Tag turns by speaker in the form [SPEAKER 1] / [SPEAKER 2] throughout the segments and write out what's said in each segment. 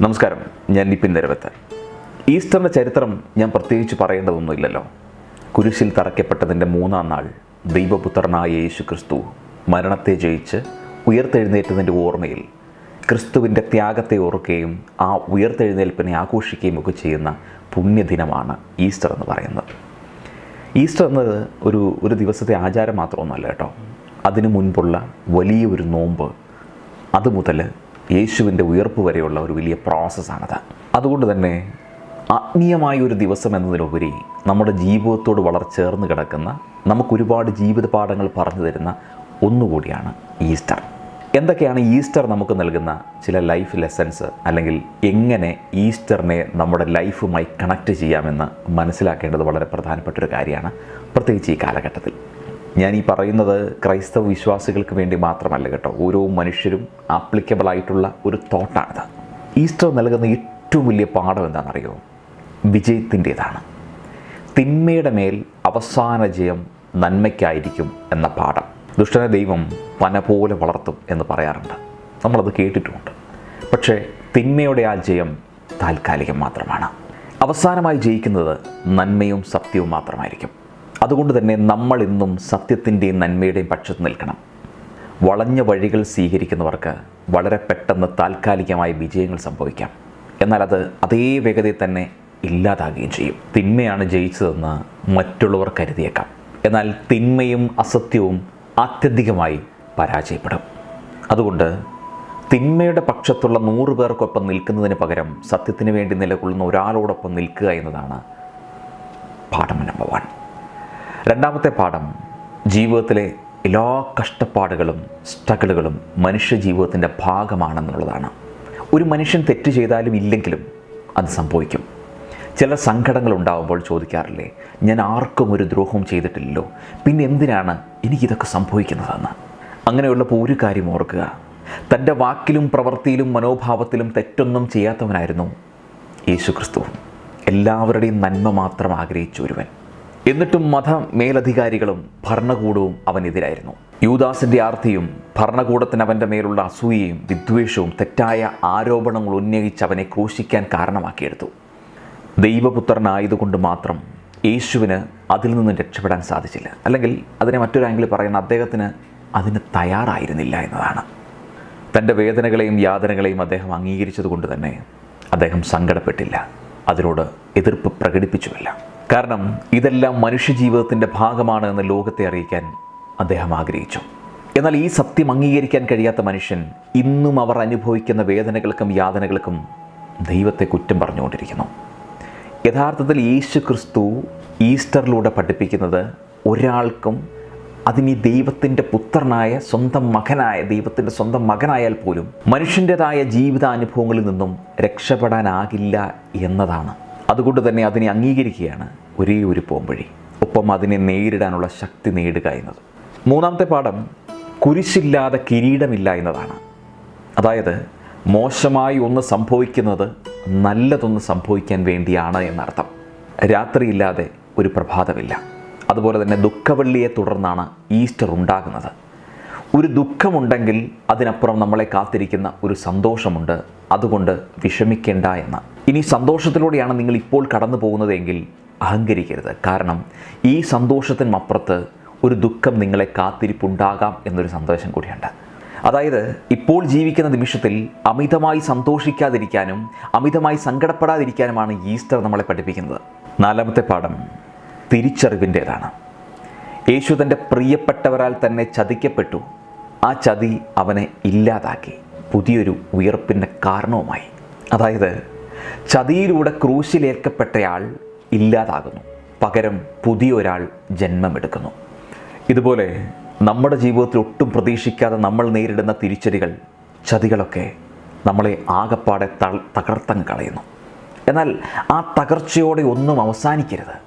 [SPEAKER 1] നമസ്കാരം ഞാൻ നിപിൻ നിരവത്ത്. ഈസ്റ്ററിന്റെ ചരിത്രം ഞാൻ പ്രത്യേകിച്ച് പറയേണ്ടതൊന്നുമില്ലല്ലോ. കുരിശിൽ തറയ്ക്കപ്പെട്ടതിന്റെ മൂന്നാം നാൾ ദൈവപുത്രനായ യേശു ക്രിസ്തു മരണത്തെ ജയിച്ച് ഉയർത്തെഴുന്നേറ്റതിന്റെ ഓർമ്മയിൽ ക്രിസ്തുവിന്റെ ത്യാഗത്തെ ഓർക്കുകയും ആ ഉയർത്തെഴുന്നേൽപ്പിനെ ആഘോഷിക്കുകയും ഒക്കെ ചെയ്യുന്ന പുണ്യദിനമാണ് ഈസ്റ്റർ എന്ന് പറയുന്നത്. ഈസ്റ്റർ എന്നത് ഒരു ഒരു ദിവസത്തെ ആചാരം മാത്രമൊന്നുമല്ല കേട്ടോ. അതിനു മുൻപുള്ള വലിയൊരു നോമ്പ് അതുമുതൽ യേശുവിന്റെ ഉയർപ്പ് വരെയുള്ള ഒരു വലിയ പ്രോസസ്സാണത് അതുകൊണ്ട് തന്നെ ആത്മീയമായ ഒരു ദിവസം എന്നതിനുപരി നമ്മുടെ ജീവിതത്തോട് വളരെ ചേർന്ന് കിടക്കുന്ന നമുക്കൊരുപാട് ജീവിത പാഠങ്ങൾ പറഞ്ഞു തരുന്ന ഒന്നുകൂടിയാണ് ഈസ്റ്റർ. എന്തൊക്കെയാണ് ഈസ്റ്റർ നമുക്ക് നൽകുന്ന ചില ലൈഫ് ലെസൺസ് അല്ലെങ്കിൽ എങ്ങനെ ഈസ്റ്ററിനെ നമ്മുടെ ലൈഫുമായി കണക്ട് ചെയ്യാമെന്ന് മനസ്സിലാക്കേണ്ടത് വളരെ പ്രധാനപ്പെട്ട ഒരു കാര്യമാണ്. പ്രത്യേകിച്ച് ഈ കാലഘട്ടത്തിൽ. ഞാൻ ഈ പറയുന്നത് ക്രൈസ്തവ വിശ്വാസികൾക്ക് വേണ്ടി മാത്രമല്ല കേട്ടോ. ഓരോ മനുഷ്യരും ആപ്ലിക്കബിൾ ആയിട്ടുള്ള ഒരു തോട്ടാണിത് ഈസ്റ്റർ നൽകുന്ന ഏറ്റവും വലിയ പാഠം എന്താണെന്നറിയോ? വിജയത്തിന്റേതാണ്. തിന്മയുടെ മേൽ അവസാന ജയം നന്മയ്ക്കായിരിക്കും എന്ന പാഠം. ദുഷ്ടനെ ദൈവം പന പോലെ വളർത്തും എന്ന് പറയാറുണ്ട്. നമ്മളത് കേട്ടിട്ടുമുണ്ട്. പക്ഷേ തിന്മയുടെ ആ ജയം താൽക്കാലികം മാത്രമാണ്. അവസാനമായി ജയിക്കുന്നത് നന്മയും സത്യവും മാത്രമായിരിക്കും. അതുകൊണ്ട് തന്നെ നമ്മൾ ഇന്നും സത്യത്തിന്റെയും നന്മയുടെയും പക്ഷത്ത് നിൽക്കണം. വളഞ്ഞ വഴികൾ സ്വീകരിക്കുന്നവർക്ക് വളരെ പെട്ടെന്ന് താൽക്കാലികമായ വിജയങ്ങൾ സംഭവിക്കാം. എന്നാൽ അത് അതേ വേഗതയിൽ തന്നെ ഇല്ലാതാകുകയും ചെയ്യും. തിന്മയാണ് ജയിച്ചതെന്ന് മറ്റുള്ളവർ കരുതിയേക്കാം. എന്നാൽ തിന്മയും അസത്യവും ആത്യന്തികമായി പരാജയപ്പെടും. അതുകൊണ്ട് തിന്മയുടെ പക്ഷത്തുള്ള നൂറ് പേർക്കൊപ്പം നിൽക്കുന്നതിന് പകരം സത്യത്തിന് വേണ്ടി നിലകൊള്ളുന്ന ഒരാളോടൊപ്പം നിൽക്കുക എന്നതാണ് പാഠം നമ്പർ വൺ രണ്ടാമത്തെ പാഠം ജീവിതത്തിലെ എല്ലാ കഷ്ടപ്പാടുകളും സ്ട്രഗിളുകളും മനുഷ്യ ജീവിതത്തിന്റെ ഭാഗമാണെന്നുള്ളതാണ്. ഒരു മനുഷ്യൻ തെറ്റ് ചെയ്താലും ഇല്ലെങ്കിലും അത് സംഭവിക്കും. ചില സങ്കടങ്ങൾ ഉണ്ടാകുമ്പോൾ ചോദിക്കാറില്ലേ ഞാൻ ആർക്കും ഒരു ദ്രോഹം ചെയ്തിട്ടില്ലല്ലോ പിന്നെ എന്തിനാണ് എനിക്കിതൊക്കെ സംഭവിക്കുന്നതെന്ന്? അങ്ങനെയുള്ളപ്പോൾ ഒരു കാര്യം ഓർക്കുക. തന്റെ വാക്കിലും പ്രവൃത്തിയിലും മനോഭാവത്തിലും തെറ്റൊന്നും ചെയ്യാത്തവനായിരുന്നു യേശു ക്രിസ്തു എല്ലാവരുടെയും നന്മ മാത്രം ആഗ്രഹിച്ചു ഒരുവൻ. എന്നിട്ടും മത മേലധികാരികളും ഭരണകൂടവും അവനെതിരായിരുന്നു. യൂദാസിന്റെ ആർത്തിയും ഭരണകൂടത്തിന് അവന്റെ മേലുള്ള അസൂയയും വിദ്വേഷവും തെറ്റായ ആരോപണങ്ങൾ ഉന്നയിച്ച് അവനെ ക്രൂശിക്കാൻ കാരണമാക്കിയെടുത്തു. ദൈവപുത്രനായതുകൊണ്ട് മാത്രം യേശുവിന് അതിൽ നിന്നും രക്ഷപ്പെടാൻ സാധിച്ചില്ല. അല്ലെങ്കിൽ അതിനെ മറ്റൊരു ആംഗിളിൽ പറയുന്ന അദ്ദേഹത്തിന് അതിന് തയ്യാറായിരുന്നില്ല എന്നതാണ്. തന്റെ വേദനകളെയും യാതനകളെയും അദ്ദേഹം അംഗീകരിച്ചതുകൊണ്ട് തന്നെ അദ്ദേഹം സങ്കടപ്പെട്ടില്ല. അതിനോട് എതിർപ്പ് പ്രകടിപ്പിച്ചുമില്ല. കാരണം ഇതെല്ലാം മനുഷ്യജീവിതത്തിന്റെ ഭാഗമാണ് എന്ന് ലോകത്തെ അറിയിക്കാൻ അദ്ദേഹം ആഗ്രഹിച്ചു. എന്നാൽ ഈ സത്യം അംഗീകരിക്കാൻ കഴിയാത്ത മനുഷ്യൻ ഇന്നും അവർ അനുഭവിക്കുന്ന വേദനകൾക്കും യാതനകൾക്കും ദൈവത്തെ കുറ്റം പറഞ്ഞുകൊണ്ടിരിക്കുന്നു. യഥാർത്ഥത്തിൽ യേശു ക്രിസ്തു ഈസ്റ്ററിലൂടെ പഠിപ്പിക്കുന്നത് ഒരാൾക്കും അതിനി ദൈവത്തിന്റെ പുത്രനായ സ്വന്തം മകനായ ദൈവത്തിന്റെ സ്വന്തം മകനായാൽ പോലും മനുഷ്യന്റെതായ ജീവിതാനുഭവങ്ങളിൽ നിന്നും രക്ഷപ്പെടാനാകില്ല എന്നതാണ്. അതുകൊണ്ട് തന്നെ അതിനെ അംഗീകരിക്കുകയാണ് ഒരേ ഒരു പോംവഴി. ഒപ്പം അതിനെ നേരിടാനുള്ള ശക്തി നേടുക എന്നത്. മൂന്നാമത്തെ പാഠം കുരിശില്ലാതെ കിരീടമില്ല എന്നതാണ്. അതായത് മോശമായി ഒന്ന് സംഭവിക്കുന്നത് നല്ലതൊന്ന് സംഭവിക്കാൻ വേണ്ടിയാണ് എന്നർത്ഥം. രാത്രിയില്ലാതെ ഒരു പ്രഭാതമില്ല. അതുപോലെ തന്നെ ദുഃഖവെള്ളിയെ തുടർന്നാണ് ഈസ്റ്റർ ഉണ്ടാകുന്നത്. ഒരു ദുഃഖമുണ്ടെങ്കിൽ അതിനപ്പുറം നമ്മളെ കാത്തിരിക്കുന്ന ഒരു സന്തോഷമുണ്ട് അതുകൊണ്ട് വിഷമിക്കേണ്ട എന്ന്. ഇനി സന്തോഷത്തിലൂടെയാണ് നിങ്ങൾ ഇപ്പോൾ കടന്നു പോകുന്നതെങ്കിൽ അഹങ്കരിക്കരുത്. കാരണം ഈ സന്തോഷത്തിനപ്പുറത്ത് ഒരു ദുഃഖം നിങ്ങളെ കാത്തിരിപ്പുണ്ടാകാം എന്നൊരു സന്ദേശം കൂടിയുണ്ട്. അതായത് ഇപ്പോൾ ജീവിക്കുന്ന നിമിഷത്തിൽ അമിതമായി സന്തോഷിക്കാതിരിക്കാനും അമിതമായി സങ്കടപ്പെടാതിരിക്കാനുമാണ് ഈസ്റ്റർ നമ്മളെ പഠിപ്പിക്കുന്നത്. നാലാമത്തെ പാഠം തിരിച്ചറിവിന്റേതാണ്. യേശു തന്റെ പ്രിയപ്പെട്ടവരാൽ തന്നെ ചതിക്കപ്പെട്ടു. ആ ചതി അവനെ ഇല്ലാതാക്കി. പുതിയൊരു ഉയർപ്പിന്റെ കാരണവുമായി. അതായത് ചതിയിലൂടെ ക്രൂശിലേൽക്കപ്പെട്ടയാൾ ഇല്ലാതാകുന്നു. പകരം പുതിയൊരാൾ ജന്മമെടുക്കുന്നു. ഇതുപോലെ നമ്മുടെ ജീവിതത്തിൽ ഒട്ടും പ്രതീക്ഷിക്കാതെ നമ്മൾ നേരിടുന്ന തിരിച്ചടികൾ ചതികളൊക്കെ നമ്മളെ ആകപ്പാടെ തകർത്തങ്ങ് കളയുന്നു. എന്നാൽ ആ തകർച്ചയോടെ ഒന്നും അവസാനിക്കരുത്.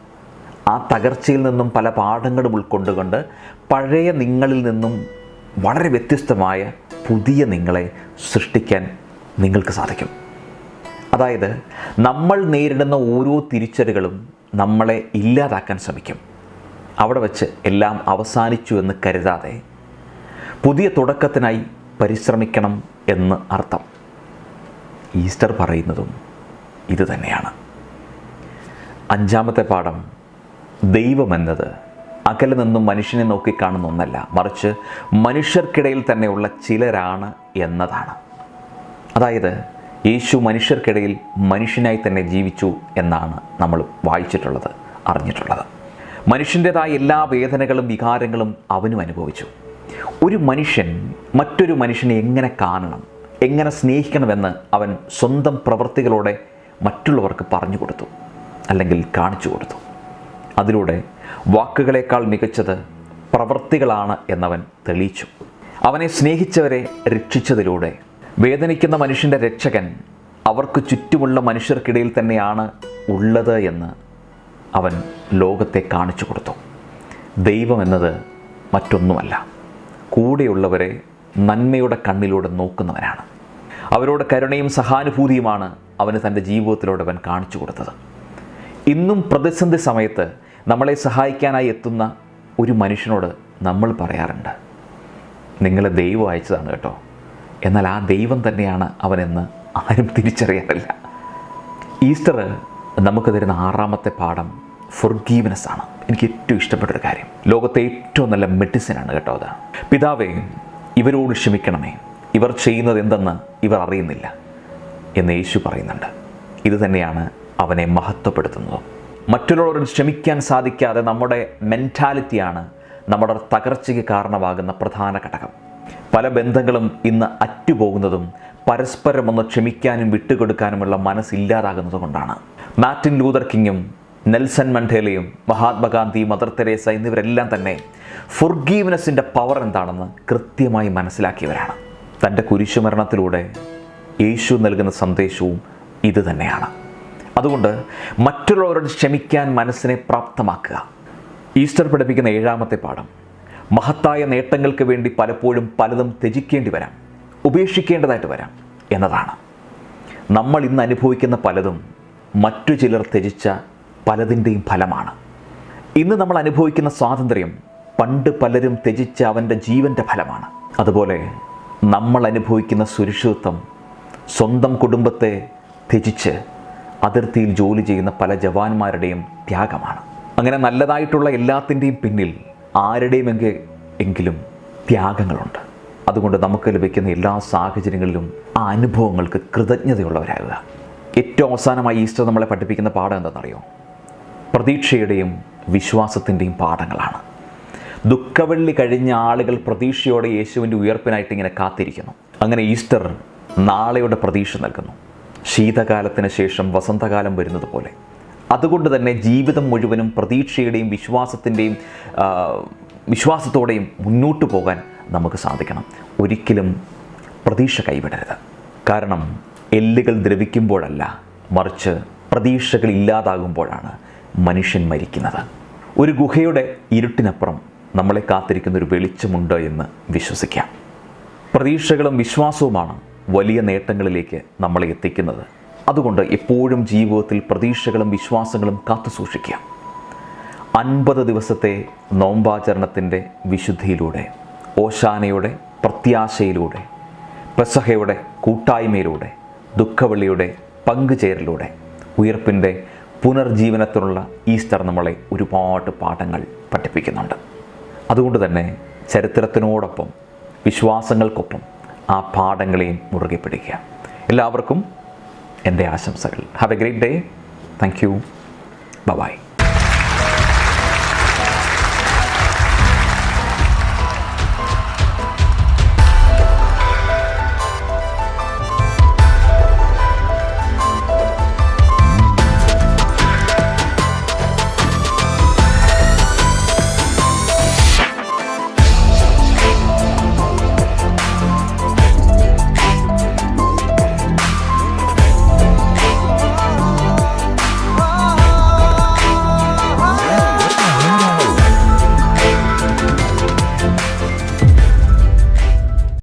[SPEAKER 1] ആ തകർച്ചയിൽ നിന്നും പല പാഠങ്ങളും ഉൾക്കൊണ്ടുകൊണ്ട് പഴയ നിങ്ങളിൽ നിന്നും വളരെ വ്യത്യസ്തമായ പുതിയ നിങ്ങളെ സൃഷ്ടിക്കാൻ നിങ്ങൾക്ക് സാധിക്കും. അതായത് നമ്മൾ നേരിടുന്ന ഓരോ തിരിച്ചടികളും നമ്മളെ ഇല്ലാതാക്കാൻ ശ്രമിക്കും. അവിടെ വച്ച് എല്ലാം അവസാനിച്ചു എന്ന് കരുതാതെ പുതിയ തുടക്കത്തിനായി പരിശ്രമിക്കണം എന്ന് അർത്ഥം. ഈസ്റ്റർ പറയുന്നതും ഇതുതന്നെയാണ് അഞ്ചാമത്തെ പാഠം ദൈവമെന്നത് അകലെ നിന്നും മനുഷ്യനെ നോക്കി കാണുന്ന ഒന്നല്ല മറിച്ച് മനുഷ്യർക്കിടയിൽ തന്നെയുള്ള ചിലരാണ് എന്നതാണ്. അതായത് യേശു മനുഷ്യർക്കിടയിൽ മനുഷ്യനായി തന്നെ ജീവിച്ചു എന്നാണ് നമ്മൾ വായിച്ചിട്ടുള്ളത് അറിഞ്ഞിട്ടുള്ളത്. മനുഷ്യന്റെതായ എല്ലാ വേദനകളും വികാരങ്ങളും അവനും അനുഭവിച്ചു. ഒരു മനുഷ്യൻ മറ്റൊരു മനുഷ്യനെ എങ്ങനെ കാണണം എങ്ങനെ സ്നേഹിക്കണമെന്ന് അവൻ സ്വന്തം പ്രവൃത്തികളോടെ മറ്റുള്ളവർക്ക് പറഞ്ഞു കൊടുത്തു അല്ലെങ്കിൽ കാണിച്ചു കൊടുത്തു. അതിലൂടെ വാക്കുകളേക്കാൾ മികച്ചത് പ്രവൃത്തികളാണ് എന്നവൻ തെളിയിച്ചു. അവനെ സ്നേഹിച്ചവരെ രക്ഷിച്ചതിലൂടെ വേദനിക്കുന്ന മനുഷ്യന്റെ രക്ഷകൻ അവർക്ക് ചുറ്റുമുള്ള മനുഷ്യർക്കിടയിൽ തന്നെയാണ് ഉള്ളത് എന്ന് അവൻ ലോകത്തെ കാണിച്ചു കൊടുത്തു. ദൈവം എന്നത് മറ്റൊന്നുമല്ല. കൂടെയുള്ളവരെ നന്മയുടെ കണ്ണിലൂടെ നോക്കുന്നവനാണ്. അവരോട് കരുണയും സഹാനുഭൂതിയുമാണ് അവന് തന്റെ ജീവിതത്തിലൂടെ അവൻ കാണിച്ചു കൊടുത്തത്. ഇന്നും പ്രതിസന്ധി സമയത്ത് നമ്മളെ സഹായിക്കാനായി എത്തുന്ന ഒരു മനുഷ്യനോട് നമ്മൾ പറയാറുണ്ട്. നിങ്ങൾ ദൈവം അയച്ചതാണ് കേട്ടോ. എന്നാൽ ആ ദൈവം തന്നെയാണ് അവനെന്ന് ആരും തിരിച്ചറിയാറില്ല. ഈസ്റ്റർ നമുക്ക് തരുന്ന ആറാമത്തെ പാഠം ഫൊർഗീവ്നെസ് ആണ്. എനിക്ക് ഏറ്റവും ഇഷ്ടപ്പെട്ട ഒരു കാര്യം. ലോകത്തെ ഏറ്റവും നല്ല മെഡിസിനാണ് കേട്ടോ അത്. പിതാവേ ഇവരോട് ക്ഷമിക്കണമേ. ഇവർ ചെയ്യുന്നത് എന്തെന്ന് ഇവർ അറിയുന്നില്ല എന്ന് യേശു പറയുന്നുണ്ട്. ഇത് തന്നെയാണ് അവനെ മഹത്വപ്പെടുത്തുന്നത്. മറ്റുള്ളവരോട് ക്ഷമിക്കാൻ സാധിക്കാതെ നമ്മുടെ മെന്റാലിറ്റിയാണ് നമ്മുടെ തകർച്ചയ്ക്ക് കാരണമാകുന്ന പ്രധാന ഘടകം. പല ബന്ധങ്ങളും ഇന്ന് അറ്റുപോകുന്നതും പരസ്പരം ഒന്ന് ക്ഷമിക്കാനും വിട്ടുകൊടുക്കാനുമുള്ള മനസ്സില്ലാതാകുന്നത് കൊണ്ടാണ്. Martin Luther കിങ്ങും Nelson മണ്ടേലയും Mahatma Gandhi mother Teresa എന്നിവരെല്ലാം തന്നെ ഫുർഗീവ്നെസ്സിന്റെ പവർ എന്താണെന്ന് കൃത്യമായി മനസ്സിലാക്കിയവരാണ്. തന്റെ കുരിശുമരണത്തിലൂടെ യേശു നൽകുന്ന സന്ദേശവും ഇത് തന്നെയാണ്. അതുകൊണ്ട് മറ്റുള്ളവരോട് ക്ഷമിക്കാൻ മനസ്സിനെ പ്രാപ്തമാക്കുക. ഈസ്റ്റർ പഠിപ്പിക്കുന്ന ഏഴാമത്തെ പാഠം. മഹത്തായ നേട്ടങ്ങൾക്ക് വേണ്ടി പലപ്പോഴും പലതും ത്യജിക്കേണ്ടി വരാം. ഉപേക്ഷിക്കേണ്ടതായിട്ട് വരാം എന്നതാണ്. നമ്മൾ ഇന്ന് അനുഭവിക്കുന്ന പലതും മറ്റു ചിലർ ത്യജിച്ച പലതിന്റെയും ഫലമാണ്. ഇന്ന് നമ്മൾ അനുഭവിക്കുന്ന സ്വാതന്ത്ര്യം പണ്ട് പലരും ത്യജിച്ച അവന്റെ ജീവന്റെ ഫലമാണ്. അതുപോലെ നമ്മൾ അനുഭവിക്കുന്ന സുരക്ഷിതത്വം സ്വന്തം കുടുംബത്തെ ത്യജിച്ച് അതിർത്തിയിൽ ജോലി ചെയ്യുന്ന പല ജവാന്മാരുടെയും ത്യാഗമാണ്. അങ്ങനെ നല്ലതായിട്ടുള്ള എല്ലാത്തിന്റെയും പിന്നിൽ ആരുടെയും എങ്കിലും ത്യാഗങ്ങളുണ്ട്. അതുകൊണ്ട് നമുക്ക് ലഭിക്കുന്ന എല്ലാ സാഹചര്യങ്ങളിലും ആ അനുഭവങ്ങൾക്ക് കൃതജ്ഞതയുള്ളവരാകുക. ഏറ്റവും അവസാനമായി ഈസ്റ്റർ നമ്മളെ പഠിപ്പിക്കുന്ന പാഠം എന്താണെന്നറിയോ? പ്രതീക്ഷയുടെയും വിശ്വാസത്തിന്റെയും പാഠങ്ങളാണ്. ദുഃഖവെള്ളി കഴിഞ്ഞ ആളുകൾ പ്രതീക്ഷയോടെ യേശുവിന്റെ ഉയർപ്പിനായിട്ട് ഇങ്ങനെ കാത്തിരിക്കുന്നു. അങ്ങനെ ഈസ്റ്റർ നാളെയുടെ പ്രതീക്ഷ നൽകുന്നു. ശീതകാലത്തിന് ശേഷം വസന്തകാലം വരുന്നത് പോലെ അതുകൊണ്ട് തന്നെ ജീവിതം മുഴുവനും പ്രതീക്ഷയുടെയും വിശ്വാസത്തിന്റെയും വിശ്വാസത്തോടെയും മുന്നോട്ട് പോകാൻ നമുക്ക് സാധിക്കണം. ഒരിക്കലും പ്രതീക്ഷ കൈവിടരുത്. കാരണം എല്ലുകൾ ദ്രവിക്കുമ്പോഴല്ല മറിച്ച് പ്രതീക്ഷകൾ ഇല്ലാതാകുമ്പോഴാണ് മനുഷ്യൻ മരിക്കുന്നത്. ഒരു ഗുഹയുടെ ഇരുട്ടിനപ്പുറം നമ്മളെ കാത്തിരിക്കുന്ന ഒരു വെളിച്ചമുണ്ട് എന്ന് വിശ്വസിക്കാം. പ്രതീക്ഷകളും വിശ്വാസവുമാണ് വലിയ നേട്ടങ്ങളിലേക്ക് നമ്മളെ എത്തിക്കുന്നത്. അതുകൊണ്ട് എപ്പോഴും ജീവിതത്തിൽ പ്രതീക്ഷകളും വിശ്വാസങ്ങളും കാത്തു സൂക്ഷിക്കുക. അൻപത് ദിവസത്തെ നോമ്പാചരണത്തിന്റെ വിശുദ്ധിയിലൂടെ ഓശാനയുടെ പ്രത്യാശയിലൂടെ പെസഹയുടെ കൂട്ടായ്മയിലൂടെ ദുഃഖവെള്ളിയുടെ പങ്കുചേരലൂടെ ഉയർപ്പിന്റെ പുനർജീവനത്തിനുള്ള ഈസ്റ്റർ നമ്മളെ ഒരുപാട് പാഠങ്ങൾ പഠിപ്പിക്കുന്നുണ്ട്. അതുകൊണ്ട് തന്നെ ചരിത്രത്തിനോടൊപ്പം വിശ്വാസങ്ങൾക്കൊപ്പം ആ പാഠങ്ങളെയും മുറുകെ പിടിക്കുക. എല്ലാവർക്കും എന്റെ ആശംസകൾ. Have a great day thank you bye